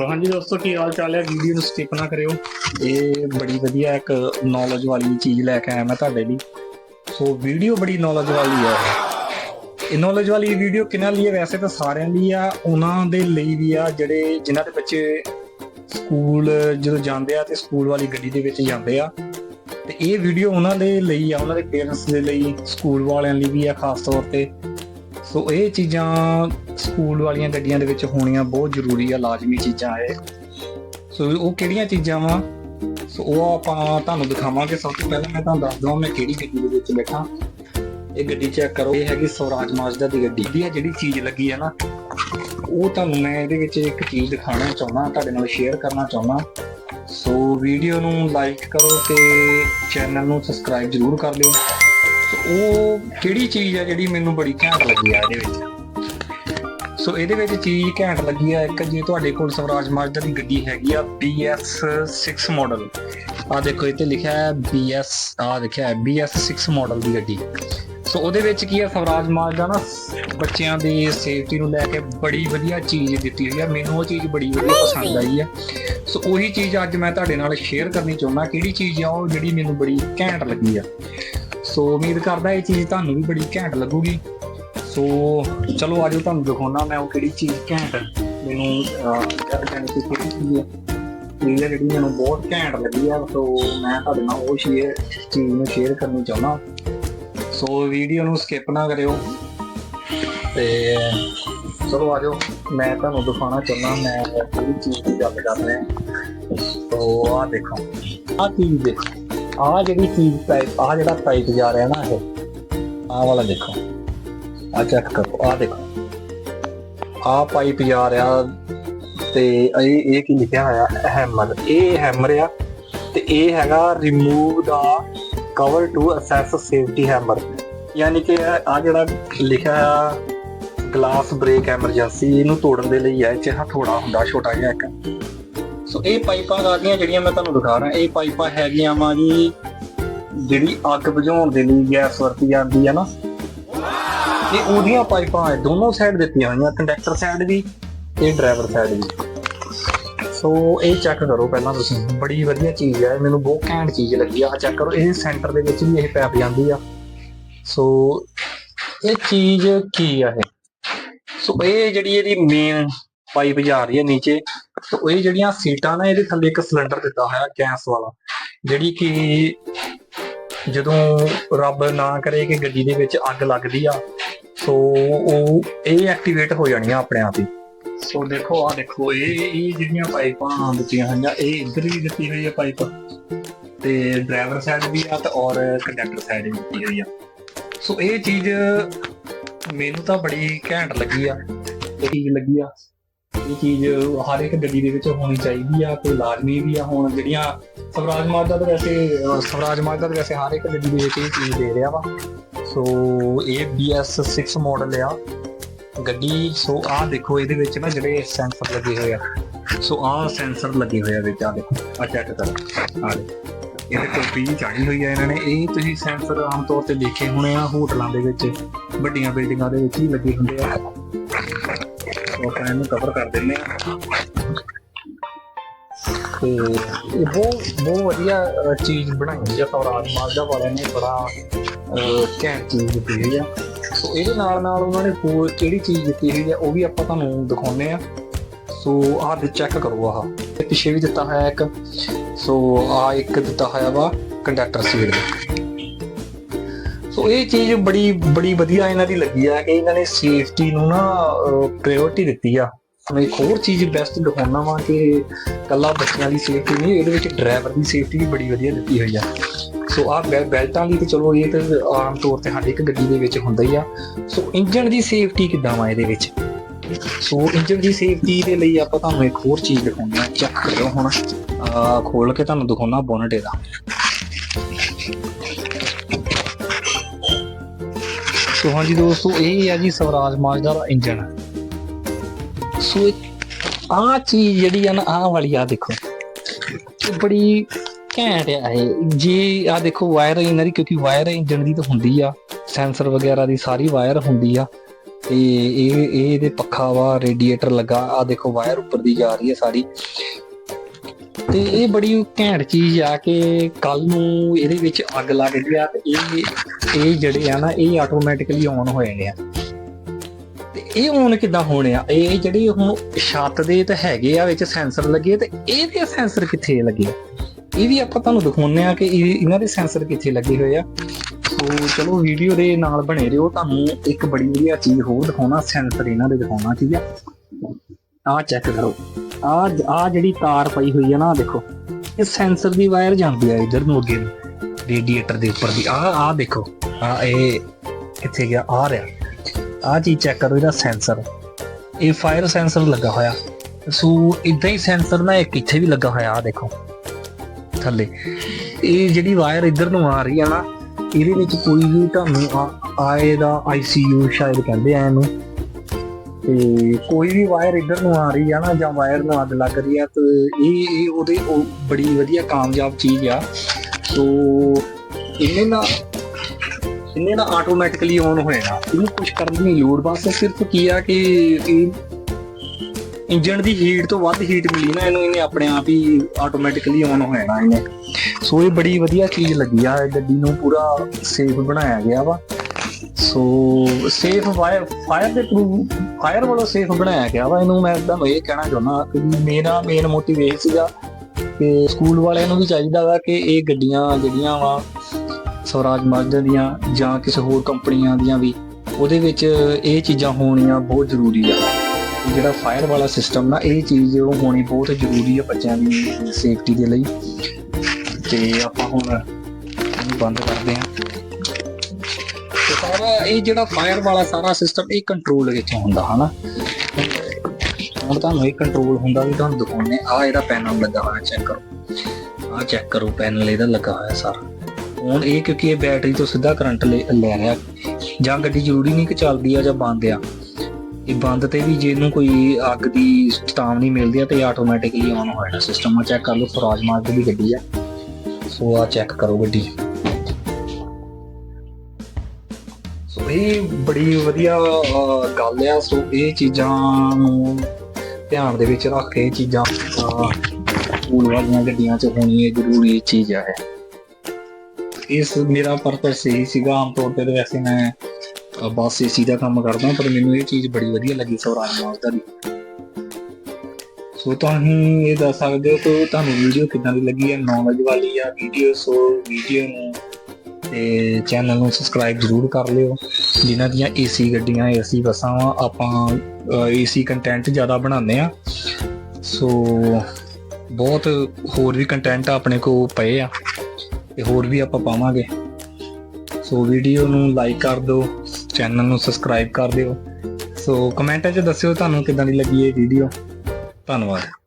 ਸੋ ਹਾਂਜੀ ਦੋਸਤੋ, ਕੀ ਹਾਲ ਚਾਲ ਹੈ? ਵੀਡੀਓ ਨੂੰ ਸਕਿਪ ਨਾ ਕਰਿਓ। ਇਹ ਬੜੀ ਵਧੀਆ ਇੱਕ ਨੌਲੇਜ ਵਾਲੀ ਚੀਜ਼ ਲੈ ਕੇ ਆਇਆ ਮੈਂ ਤੁਹਾਡੇ ਲਈ। ਸੋ ਵੀਡੀਓ ਬੜੀ ਨੌਲੇਜ ਵਾਲੀ ਹੈ। ਇਹ ਨੌਲੇਜ ਵਾਲੀ ਵੀਡੀਓ ਕਿਹਨਾਂ ਲਈ ਹੈ? ਵੈਸੇ ਤਾਂ ਸਾਰਿਆਂ ਲਈ ਆ, ਉਹਨਾਂ ਦੇ ਲਈ ਵੀ ਆ, ਜਿਹੜੇ ਜਿਨ੍ਹਾਂ ਦੇ ਬੱਚੇ ਸਕੂਲ ਜਦੋਂ ਜਾਂਦੇ ਆ ਤੇ ਸਕੂਲ ਵਾਲੀ ਗੱਡੀ ਦੇ ਵਿੱਚ ਜਾਂਦੇ ਆ। ਤੇ ਇਹ ਵੀਡੀਓ ਉਹਨਾਂ ਦੇ ਲਈ ਆ, ਉਹਨਾਂ ਦੇ ਪੇਰੈਂਟਸ ਦੇ ਲਈ, ਸਕੂਲ ਵਾਲਿਆਂ ਲਈ ਵੀ ਆ ਖਾਸ ਤੌਰ ਤੇ। ਸੋ ਇਹ ਚੀਜ਼ਾਂ ਸਕੂਲ ਵਾਲੀਆਂ ਗੱਡੀਆਂ ਦੇ ਵਿੱਚ ਹੋਣੀਆਂ ਬਹੁਤ ਜ਼ਰੂਰੀ ਆ, ਲਾਜ਼ਮੀ ਚੀਜ਼ਾਂ ਇਹ। ਸੋ ਉਹ ਕਿਹੜੀਆਂ ਚੀਜ਼ਾਂ ਵਾ? ਸੋ ਉਹ ਆਪਾਂ ਤੁਹਾਨੂੰ ਦਿਖਾਵਾਂਗੇ। ਸਭ ਤੋਂ ਪਹਿਲਾਂ ਮੈਂ ਤੁਹਾਨੂੰ ਦੱਸ ਦਵਾਂ ਮੈਂ ਕਿਹੜੀ ਗੱਡੀ ਦੇ ਵਿੱਚ ਬੈਠਾ। ਇਹ ਗੱਡੀ ਚੈੱਕ ਕਰੋ, ਇਹ ਹੈਗੀ ਸਵਰਾਜ ਮਾਜ਼ਦਾ ਦੀ ਗੱਡੀ। ਦੀ ਆ ਜਿਹੜੀ ਚੀਜ਼ ਲੱਗੀ ਆ ਨਾ, ਉਹ ਤੁਹਾਨੂੰ ਮੈਂ ਇਹਦੇ ਵਿੱਚ ਇੱਕ ਚੀਜ਼ ਦਿਖਾਉਣਾ ਚਾਹੁੰਦਾ, ਤੁਹਾਡੇ ਨਾਲ ਸ਼ੇਅਰ ਕਰਨਾ ਚਾਹੁੰਦਾ। ਸੋ ਵੀਡੀਓ ਨੂੰ ਲਾਈਕ ਕਰੋ ਤੇ ਚੈਨਲ ਨੂੰ ਸਬਸਕ੍ਰਾਈਬ ਜ਼ਰੂਰ ਕਰ ਲਿਓ। ਸੋ ਉਹ ਕਿਹੜੀ ਚੀਜ਼ ਆ ਜਿਹੜੀ ਮੈਨੂੰ ਬੜੀ ਘੈਂਟ ਲੱਗੀ ਆ ਇਹਦੇ ਵਿੱਚ? ਸੋ ਇਹਦੇ ਵਿੱਚ ਚੀਜ਼ ਘੈਂਟ ਲੱਗੀ ਆ ਇੱਕ ਜੇ ਤੁਹਾਡੇ ਕੋਲ ਸਵਰਾਜ ਮਾਜ਼ਦਾ ਦੀ ਗੱਡੀ ਹੈਗੀ ਆ BS6 ਮਾਡਲ ਆ ਦੇਖੋ ਇੱਥੇ ਲਿਖਿਆ ਹੈ BS ਆ ਲਿਖਿਆ ਹੈ BS6 ਮਾਡਲ ਦੀ ਗੱਡੀ। ਸੋ ਉਹਦੇ ਵਿੱਚ ਕੀ ਹੈ ਸਵਰਾਜ ਮਾਜ਼ਦਾ ਨਾ ਬੱਚਿਆਂ ਦੀ ਸੇਫਟੀ ਨੂੰ ਲੈ ਕੇ ਬੜੀ ਵਧੀਆ ਚੀਜ਼ ਦਿੱਤੀ ਹੋਈ ਆ। ਮੈਨੂੰ ਉਹ ਚੀਜ਼ ਬੜੀ ਵਧੀਆ ਪਸੰਦ ਆਈ ਆ। ਸੋ ਉਹੀ ਚੀਜ਼ ਅੱਜ ਮੈਂ ਤੁਹਾਡੇ ਨਾਲ ਸ਼ੇਅਰ ਕਰਨੀ ਚਾਹੁੰਦਾ ਕਿਹੜੀ ਚੀਜ਼ ਆ ਉਹ ਜਿਹੜੀ ਮੈਨੂੰ ਬੜੀ ਘੈਂਟ ਲੱਗੀ ਆ। ਸੋ ਉਮੀਦ ਕਰਦਾ ਇਹ ਚੀਜ਼ ਤੁਹਾਨੂੰ ਵੀ ਬੜੀ ਘੈਂਟ ਲੱਗੂਗੀ। ਸੋ ਚਲੋ ਆਜੋ ਤੁਹਾਨੂੰ ਦਿਖਾਉਣਾ ਮੈਂ ਉਹ ਕਿਹੜੀ ਚੀਜ਼ ਘੈਂਟ ਮੈਨੂੰ ਜਦ ਜਾਣੀ ਕਿਹੜੀ ਚੀਜ਼ ਹੈ ਚੀਜ਼ ਹੈ ਜਿਹੜੀ ਮੈਨੂੰ ਬਹੁਤ ਘੈਂਟ ਲੱਗੀ ਆ, ਸੋ ਮੈਂ ਤੁਹਾਡੇ ਨਾਲ ਉਹ ਸ਼ੇਅਰ, ਚੀਜ਼ ਨੂੰ ਸ਼ੇਅਰ ਕਰਨੀ ਚਾਹੁੰਦਾ। ਸੋ ਵੀਡੀਓ ਨੂੰ ਸਕਿਪ ਨਾ ਕਰਿਓ। ਤੇ ਚਲੋ ਆਜੋ, ਮੈਂ ਤੁਹਾਨੂੰ ਦਿਖਾਉਣਾ ਚਾਹੁੰਦਾ, ਮੈਂ ਕਿਹੜੀ ਚੀਜ਼ ਦੀ ਗੱਲ ਕਰ ਰਿਹਾ। ਸੋ ਆਹ ਦੇਖੋ, ਆਹ ਚੀਜ਼ ਦੇਖੋ। ਆਹ ਜਿਹੜੀ ਚੀਜ਼ ਪਾਈਪ ਆਹ ਜਿਹੜਾ ਪਾਈਪ ਜਾ ਰਿਹਾ ਨਾ ਇਹ, ਆਹ ਵਾਲਾ ਦੇਖੋ। ਆ ਚੈੱਕ ਕਰੋ, ਆਹ ਦੇਖੋ। ਆਹ ਪਾਈਪ ਜਾ ਰਿਹਾ ਤੇ ਇਹ ਇਹ ਕੀ ਲਿਖਿਆ ਹੋਇਆ ਹੈਮਰ ਇਹ ਹੈਮਰ ਆ ਤੇ ਇਹ ਹੈਗਾ remove the cover to access safety hammer ਯਾਨੀ ਕਿ ਆ ਜਿਹੜਾ ਲਿਖਿਆ ਆ ਗਲਾਸ ਬ੍ਰੇਕ ਐਮਰਜੈਂਸੀ ਇਹਨੂੰ ਤੋੜਨ ਦੇ ਲਈ ਹੈ ਇਹ 'ਚ ਹਥੋੜਾ ਹੁੰਦਾ, ਛੋਟਾ ਜਿਹਾ ਇੱਕ। ਸੋ ਇਹ ਪਾਈਪਾਂ ਕਾਦੀਆਂ ਜਿਹੜੀਆਂ ਮੈਂ ਤੁਹਾਨੂੰ ਦਿਖਾ ਰਿਹਾ, ਇਹ ਪਾਈਪਾਂ ਹੈਗੀਆਂ ਵਾ ਜੀ, ਜਿਹੜੀ ਅੱਗ ਬੁਝਾਉਣ ਦੇ ਲਈ ਗੈਸ ਵਰਤੀ ਜਾਂਦੀ ਹੈ ਨਾ। ਇਹ ਉਹਦੀਆਂ ਪਾਈਪਾਂ ਹੈ ਦੋਨੋਂ ਸਾਈਡ ਦਿੱਤੀਆਂ ਹੋਈਆਂ ਕੰਡਕਟਰ ਸਾਈਡ ਵੀ ਤੇ ਡਰਾਈਵਰ ਸਾਈਡ ਵੀ। ਸੋ ਇਹ ਚੈੱਕ ਕਰੋ ਪਹਿਲਾਂ ਤੁਸੀਂ। ਬੜੀ ਵਧੀਆ ਚੀਜ਼ ਹੈ ਮੈਨੂੰ ਬਹੁਤ ਘੈਂਟ ਚੀਜ਼ ਲੱਗੀ ਆ। ਚੈੱਕ ਕਰੋ, ਇਹ ਸੈਂਟਰ ਦੇ ਵਿੱਚ ਵੀ ਇਹ ਪੈਪ ਜਾਂਦੀ ਆ। ਸੋ ਇਹ ਚੀਜ਼ ਕੀ ਆ ਇਹ? ਸੋ ਇਹ ਜਿਹੜੀ ਇਹਦੀ ਮੇਨ ਪਾਈਪ ਜਾ ਰਹੀ ਹੈ ਨੀਚੇ ਸੋ ਇਹ ਜਿਹੜੀਆਂ ਸੀਟਾਂ ਨੇ, ਇਹਦੇ ਥੱਲੇ ਇੱਕ ਸਿਲੰਡਰ ਦਿੱਤਾ ਹੋਇਆ ਗੈਸ ਵਾਲਾ। ਜਿਹੜੀ ਕਿ ਜਦੋਂ ਰੱਬ ਨਾ ਕਰੇ ਕਿ ਗੱਡੀ ਦੇ ਵਿੱਚ ਅੱਗ ਲੱਗਦੀ ਆ ਸੋ ਉਹ, ਇਹ ਐਕਟੀਵੇਟ ਹੋ ਜਾਣੀਆਂ ਆਪਣੇ ਆਪ ਹੀ। ਸੋ ਦੇਖੋ ਆ ਦੇਖੋ, ਇਹ ਇਹ ਜਿਹੜੀਆਂ ਪਾਈਪਾਂ ਦਿੱਤੀਆਂ ਹੋਈਆਂ, ਇਹ ਇੱਧਰ ਵੀ ਦਿੱਤੀ ਹੋਈ ਹੈ ਪਾਈਪ, ਤੇ ਡਰਾਈਵਰ ਸਾਈਡ ਵੀ ਆ ਤੇ ਔਰ ਕੰਡਕਟਰ ਸਾਈਡ ਵੀ ਦਿੱਤੀ ਹੋਈ ਆ। ਸੋ ਇਹ ਚੀਜ਼ ਮੈਨੂੰ ਤਾਂ ਬੜੀ ਘੈਂਟ ਲੱਗੀ ਆ ਠੀਕ ਲੱਗੀ ਆ। ਇਹ ਚੀਜ਼ ਹਰ ਇੱਕ ਗੱਡੀ ਦੇ ਵਿੱਚ ਹੋਣੀ ਚਾਹੀਦੀ ਆ ਤੇ ਲਾਜ਼ਮੀ ਵੀ ਆ ਹੁਣ ਜਿਹੜੀਆਂ ਸਵਰਾਜ ਮਾਜ਼ਦਾ ਤਾਂ ਵੈਸੇ ਸਵਰਾਜ ਮਾਜ਼ਦਾ ਤਾਂ ਵੈਸੇ ਹਰ ਇੱਕ ਗੱਡੀ ਦੇ ਵਿੱਚ ਇਹ ਚੀਜ਼ ਦੇ ਰਿਹਾ ਵਾ। ਸੋ ਇਹ BS6 ਮਾਡਲ ਆ। ਗੱਡੀ, ਸੋ ਆਹ ਦੇਖੋ, ਇਹਦੇ ਵਿੱਚ ਨਾ ਜਿਹੜੇ ਸੈਂਸਰ ਲੱਗੇ ਹੋਏ ਆ। ਸੋ ਆਹ ਸੈਂਸਰ ਲੱਗੇ ਹੋਏ ਆ ਵਿੱਚ ਆ ਦੇਖੋ ਆ ਚੈੱਕ ਕਰੋ। ਆ ਦੇਖੋ, ਇਹਦੇ ਟੋਪੀ ਜੀ ਚਾੜੀ ਹੋਈ ਆ ਇਹਨਾਂ ਨੇ। ਇਹ ਤੁਸੀਂ ਸੈਂਸਰ ਆਮ ਤੌਰ ਤੇ ਦੇਖੇ ਹੋਣੇ ਆ ਹੋਟਲਾਂ ਦੇ ਵਿੱਚ, ਵੱਡੀਆਂ ਬਿਲਡਿੰਗਾਂ ਦੇ ਵਿੱਚ ਹੀ ਲੱਗੇ ਹੁੰਦੇ ਆ। ਆਪਾਂ ਇਹਨੂੰ ਕਵਰ ਕਰ ਦਿੰਦੇ ਆ। ਤੇ ਇਹ ਬਹੁਤ ਬਹੁਤ ਵਧੀਆ ਚੀਜ਼ ਬਣਾਈ ਹੈ ਆ ਸਵਰਾਜ ਮਾਜ਼ਦਾ ਵਾਲਿਆਂ ਨੇ ਬੜਾ ਘੈਂਟ ਚੀਜ਼ ਦਿੱਤੀ ਹੋਈ ਆ ਸੋ ਇਹਦੇ ਨਾਲ ਨਾਲ ਉਹਨਾਂ ਨੇ ਹੋਰ ਕਿਹੜੀ ਚੀਜ਼ ਦਿੱਤੀ ਹੋਈ ਆ ਉਹ ਵੀ ਆਪਾਂ ਤੁਹਾਨੂੰ ਦਿਖਾਉਂਦੇ ਆ ਸੋ ਆਹ ਦੇ ਚੈੱਕ ਕਰੋ ਆਹ। ਤੇ ਪਿੱਛੇ ਵੀ ਦਿੱਤਾ ਹੋਇਆ ਇੱਕ। ਸੋ ਆ ਇੱਕ ਦਿੱਤਾ ਹੋਇਆ ਵਾ ਕੰਡਕਟਰ ਸੀਟ ਸੋ ਇਹ ਚੀਜ਼ ਬੜੀ ਬੜੀ ਵਧੀਆ ਇਹਨਾਂ ਦੀ ਲੱਗੀ ਆ ਕਿ ਇਹਨਾਂ ਨੇ ਸੇਫਟੀ ਨੂੰ ਨਾ ਪ੍ਰਾਇੋਰਟੀ ਦਿੱਤੀ ਆ। ਮੈਂ ਇੱਕ ਹੋਰ ਚੀਜ਼ ਬੈਸਟ ਦਿਖਾਉਣਾ ਵਾ ਕਿ ਕੱਲਾ ਬੱਚਿਆਂ ਦੀ ਸੇਫਟੀ ਨਹੀਂ, ਇਹਦੇ ਵਿੱਚ ਡਰਾਈਵਰ ਦੀ ਸੇਫਟੀ ਵੀ ਬੜੀ ਵਧੀਆ ਦਿੱਤੀ ਹੋਈ ਆ। ਸੋ ਆ ਬੈਲਟਾਂ ਦੀ ਤੇ ਚਲੋ ਇਹ ਤਾਂ ਆਮ ਤੌਰ ਤੇ ਹਰ ਇੱਕ ਗੱਡੀ ਦੇ ਵਿੱਚ ਹੁੰਦਾ ਹੀ ਆ। ਸੋ ਇੰਜਨ ਦੀ ਸੇਫਟੀ ਕਿੱਦਾਂ ਵਾ ਇਹਦੇ ਵਿੱਚ? ਸੋ ਇੰਜਨ ਦੀ ਸੇਫਟੀ ਦੇ ਲਈ ਆਪਾਂ ਤੁਹਾਨੂੰ ਇੱਕ ਹੋਰ ਚੀਜ਼ ਦਿਖਾਉਂਦੇ ਆ ਚੈੱਕ ਕਰੋ ਹੁਣ। ਖੋਲ ਕੇ ਤੁਹਾਨੂੰ ਦਿਖਾਉਣਾ ਬੋਨਟ ਇਹਦਾ। ਸੋ ਹਾਂਜੀ ਦੋਸਤੋ, ਇਹ ਆ ਜੀ ਸਵਰਾਜ ਮਾਜ਼ਦਾ ਦਾ ਇੰਜਨ ਸੋ ਆ ਚੀਜ਼ ਜਿਹੜੀ ਆ ਨਾ, ਆਹ ਵਾਲੀ ਆ ਦੇਖੋ। ਬੜੀ ਘੈਂਟ ਆ ਇਹ। ਜੇ ਆ ਦੇਖੋ ਵਾਇਰ ਇਹਨਾਂ ਦੀ, ਕਿਉਂਕਿ ਵਾਇਰ ਇੰਜਨ ਦੀ ਤਾਂ ਹੁੰਦੀ ਆ। ਸੈਂਸਰ ਵਗੈਰਾ ਦੀ ਸਾਰੀ ਵਾਇਰ ਹੁੰਦੀ ਆ। ਤੇ ਇਹ ਇਹ ਇਹਦੇ ਪੱਖਾ ਵਾ ਰੇਡੀਏਟਰ ਲੱਗਾ ਆ ਦੇਖੋ ਵਾਇਰ ਉੱਪਰ ਦੀ ਜਾ ਰਹੀ ਹੈ ਸਾਰੀ। ਤੇ ਇਹ ਬੜੀ ਘੈਂਟ ਚੀਜ਼ ਆ ਕਿ ਕੱਲ ਨੂੰ ਇਹਦੇ ਵਿੱਚ ਅੱਗ ਲੱਗਦੀ ਆ ਤੇ ਇਹ ਇਹ ਜਿਹੜੇ ਆ ਨਾ, ਇਹ ਆਟੋਮੈਟਿਕਲੀ ਔਨ ਹੋ ਜਾਣੇ ਆ। ਤੇ ਇਹ ਔਨ ਕਿੱਦਾਂ ਹੋਣੇ ਆ? ਇਹ ਜਿਹੜੇ ਹੁਣ ਛੱਤ ਦੇ ਤੇ ਹੈਗੇ ਆ, ਵਿੱਚ ਸੈਂਸਰ ਲੱਗੇ ਤੇ ਇਹਦੇ ਸੈਂਸਰ ਕਿੱਥੇ ਲੱਗੇ ਆ? ਇਹ ਵੀ ਆਪਾਂ ਤੁਹਾਨੂੰ ਦਿਖਾਉਂਦੇ ਆ ਕਿ ਇਹਨਾਂ ਦੇ ਸੈਂਸਰ ਕਿੱਥੇ ਲੱਗੇ ਹੋਏ ਆ। ਸੋ ਚਲੋ ਵੀਡੀਓ ਦੇ ਨਾਲ ਬਣੇ ਰਹੋ, ਤੁਹਾਨੂੰ ਇੱਕ ਬੜੀ ਵਧੀਆ ਚੀਜ਼ ਹੋਰ ਦਿਖਾਉਣਾ ਸੈਂਸਰ ਇਹਨਾਂ ਦੇ ਦਿਖਾਉਣਾ, ਠੀਕ ਆ? ਆਹ ਚੈੱਕ ਕਰੋ। ਆ ਆ ਜਿਹੜੀ ਤਾਰ ਪਈ ਹੋਈ ਆ ਨਾ ਦੇਖੋ। ਇਹ ਸੈਂਸਰ ਦੀ ਵਾਇਰ ਜਾਂਦੀ ਆ ਇਧਰ ਨੂੰ ਅੱਗੇ ਰੇਡੀਏਟਰ ਦੇ ਉੱਪਰ ਦੀ। ਆ ਆ ਦੇਖੋ। ਆ ਇਹ ਕਿੱਥੇ ਗਿਆ? ਆ ਰਿਹਾ। ਆ ਚੀਜ਼ ਚੈੱਕ ਕਰੋ, ਇਹਦਾ ਸੈਂਸਰ ਇਹ ਫਾਇਰ ਸੈਂਸਰ ਲੱਗਾ ਹੋਇਆ। ਸੋ ਇਦਾਂ ਹੀ ਸੈਂਸਰ ਨਾ ਇੱਕ ਇੱਥੇ ਵੀ ਲੱਗਾ ਹੋਇਆ ਆ ਦੇਖੋ। ਥੱਲੇ। ਇਹ ਜਿਹੜੀ ਵਾਇਰ ਇੱਧਰ ਨੂੰ ਆ ਰਹੀ ਆ ਨਾ, ਇਹਦੇ ਵਿੱਚ ਕੋਈ ਵੀ ਤੁਹਾਨੂੰ ਆ- ਆਏ ਦਾ ਆਈਸੀਯੂ ਸ਼ਾਇਦ ਕਹਿੰਦੇ ਆ ਇਹਨੂੰ। ਤੇ ਕੋਈ ਵੀ ਵਾਇਰ ਇੱਧਰ ਨੂੰ ਆ ਰਹੀ ਆ ਨਾ, ਜਾਂ ਵਾਇਰ ਨੂੰ ਅੱਗ ਲੱਗ ਰਹੀ ਆ, ਤੇ ਇਹ ਇਹ ਉਹਦੇ ਉਹ ਬੜੀ ਵਧੀਆ ਕਾਮਯਾਬ ਚੀਜ਼ ਆ। ਸੋ ਇਹਨੇ ਨਾ ਇਹਨੇ ਨਾ ਆਟੋਮੈਟਿਕਲੀ ਔਨ ਹੋ ਜਾਣਾ ਇਹਨੂੰ ਕੁਝ ਕਰਨ ਦੀ ਨਹੀਂ ਲੋੜ ਬਸ ਸਿਰਫ ਕੀ ਆ ਕਿ ਇਹ ਇੰਜਨ ਦੀ ਹੀਟ ਤੋਂ ਵੱਧ ਹੀਟ ਮਿਲੀ ਨਾ, ਇਹਨੂੰ ਇਹਨੇ ਆਪਣੇ ਆਪ ਹੀ ਆਟੋਮੈਟਿਕਲੀ ਔਨ ਹੋ ਜਾਣਾ ਇਹਨੇ। ਸੋ ਇਹ ਬੜੀ ਵਧੀਆ ਚੀਜ਼ ਲੱਗੀ ਆ, ਇਹ ਗੱਡੀ ਨੂੰ ਪੂਰਾ ਸੇਫ ਬਣਾਇਆ ਗਿਆ ਵਾ। ਸੋ ਸੇਫ ਫਾਇਰ ਫਾਇਰ ਦੇ ਥਰੂ ਫਾਇਰ ਵਾਲਾ ਸੇਫ ਬਣਾਇਆ ਗਿਆ ਵਾ। ਇਹਨੂੰ ਮੈਂ ਤੁਹਾਨੂੰ ਇਹ ਕਹਿਣਾ ਚਾਹੁੰਦਾ ਕਿ ਮੇਰਾ ਮੇਨ ਮੋਟਿਵ ਇਹ ਸੀਗਾ ਕਿ ਸਕੂਲ ਵਾਲਿਆਂ ਨੂੰ ਵੀ ਚਾਹੀਦਾ ਵਾ ਕਿ ਇਹ ਗੱਡੀਆਂ ਜਿਹੜੀਆਂ ਵਾ, ਸਵਰਾਜ ਮਾਜ਼ਦਾ ਦੀਆਂ ਜਾਂ ਕਿਸੇ ਹੋਰ ਕੰਪਨੀਆਂ ਦੀਆਂ ਵੀ, ਉਹਦੇ ਵਿੱਚ ਇਹ ਚੀਜ਼ਾਂ ਹੋਣੀਆਂ ਬਹੁਤ ਜ਼ਰੂਰੀ ਆ। ਜਿਹੜਾ ਫਾਇਰ ਵਾਲਾ ਸਿਸਟਮ ਨਾ, ਇਹ ਚੀਜ਼ ਉਹ ਹੋਣੀ ਬਹੁਤ ਜ਼ਰੂਰੀ ਆ ਬੱਚਿਆਂ ਦੀ ਸੇਫਟੀ ਦੇ ਲਈ। ਤੇ ਆਪਾਂ ਹੁਣ ਇਹਨੂੰ ਬੰਦ ਕਰਦੇ ਹਾਂ। ਸਾਰਾ ਇਹ ਜਿਹੜਾ ਫਾਇਰ ਵਾਲਾ ਸਾਰਾ ਸਿਸਟਮ ਇਹ ਕੰਟਰੋਲ ਵਿੱਚ ਹੁੰਦਾ, ਹਨਾ? ਹੁਣ ਤੁਹਾਨੂੰ ਇਹ ਕੰਟਰੋਲ ਹੁੰਦਾ, ਵੀ ਤੁਹਾਨੂੰ ਦਿਖਾਉਣੇ ਆ ਇਹਦਾ ਪੈਨਲ ਲੱਗਾ ਹੋਇਆ ਚੈੱਕ ਕਰੋ। ਆ ਚੈੱਕ ਕਰੋ ਪੈਨਲ ਇਹਦਾ ਲੱਗਾ ਹੋਇਆ ਸਾਰਾ। ਹੁਣ ਇਹ ਕਿਉਂਕਿ ਇਹ ਬੈਟਰੀ ਤੋਂ ਸਿੱਧਾ ਕਰੰਟ ਲੈ ਲੈ ਰਿਹਾ। ਜਾਂ ਗੱਡੀ ਜ਼ਰੂਰੀ ਨਹੀਂ ਕਿ ਚੱਲਦੀ ਆ ਜਾਂ ਬੰਦ ਆ। ਇਹ ਬੰਦ ਤੇ ਵੀ ਜੇ ਇਹਨੂੰ ਕੋਈ ਅੱਗ ਦੀ ਚੇਤਾਵਨੀ ਮਿਲਦੀ ਆ ਤੇ ਆਟੋਮੈਟਿਕਲੀ ਆਨ ਹੋ ਜਾਣਾ ਸਿਸਟਮ ਆ। ਚੈੱਕ ਕਰ ਲਓ ਸਵਰਾਜ ਮਾਰਕ ਦੀ ਗੱਡੀ ਆ। ਸੋ ਆ ਚੈੱਕ ਕਰੋ ਗੱਡੀ। ਸੋ ਇਹ ਬੜੀ ਵਧੀਆ ਗੱਲ ਆ। ਸੋ ਇਹ ਚੀਜ਼ਾਂ ਨੂੰ ਧਿਆਨ ਦੇ ਵਿੱਚ ਰੱਖ ਕੇ ਇਹ ਚੀਜ਼ਾਂ ਅਹ, ਸਕੂਲ ਵਾਲੀਆਂ ਗੱਡੀਆਂ 'ਚ ਹੋਣੀ ਇਹ ਜ਼ਰੂਰੀ ਚੀਜ਼ ਆ ਇਹ। ਇਸ ਮੇਰਾ ਪਰਪਸ ਇਹੀ ਸੀਗਾ। ਆਮ ਤੌਰ ਤੇ ਵੈਸੇ ਮੈਂ ਬੱਸ ਏਸੀ ਦਾ ਕੰਮ ਕਰਦਾ ਪਰ ਮੈਨੂੰ ਇਹ ਚੀਜ਼ ਬੜੀ ਵਧੀਆ ਲੱਗੀ ਸਵਰਾਜ ਮਾਜ਼ਦਾ ਦੀ ਸੋ ਤੁਸੀਂ ਇਹ ਦੱਸ ਸਕਦੇ ਹੋ ਕਿ ਤੁਹਾਨੂੰ ਵੀਡੀਓ ਕਿੱਦਾਂ ਦੀ ਲੱਗੀ ਹੈ? ਨੌਲੇਜ ਵਾਲੀ ਆ ਵੀਡੀਓ ਸੋ ਵੀਡੀਓ ਨੂੰ ਤੇ ਚੈਨਲ ਨੂੰ ਸਬਸਕ੍ਰਾਈਬ ਜ਼ਰੂਰ ਕਰ ਲਿਓ। ਜਿਨ੍ਹਾਂ ਦੀਆਂ ਏਸੀ ਗੱਡੀਆਂ ਏਸੀ ਬੱਸਾਂ ਵਾ ਆਪਾਂ ਏਸੀ ਕੰਟੈਂਟ ਜ਼ਿਆਦਾ ਬਣਾਉਂਦੇ ਆ ਸੋ ਬਹੁਤ ਹੋਰ ਵੀ ਕੰਟੈਂਟ ਆਪਣੇ ਕੋਲ ਪਏ ਆ, ਤੇ ਹੋਰ ਵੀ ਆਪਾਂ ਪਾਵਾਂਗੇ। ਸੋ ਵੀਡੀਓ ਨੂੰ ਲਾਈਕ ਕਰ ਦਿਓ। ਚੈਨਲ ਨੂੰ ਸਬਸਕ੍ਰਾਈਬ ਕਰ ਦਿਓ। ਸੋ ਕਮੈਂਟਾਂ 'ਚ ਦੱਸਿਓ ਤੁਹਾਨੂੰ ਕਿੱਦਾਂ ਦੀ ਲੱਗੀ ਇਹ ਵੀਡੀਓ ਧੰਨਵਾਦ।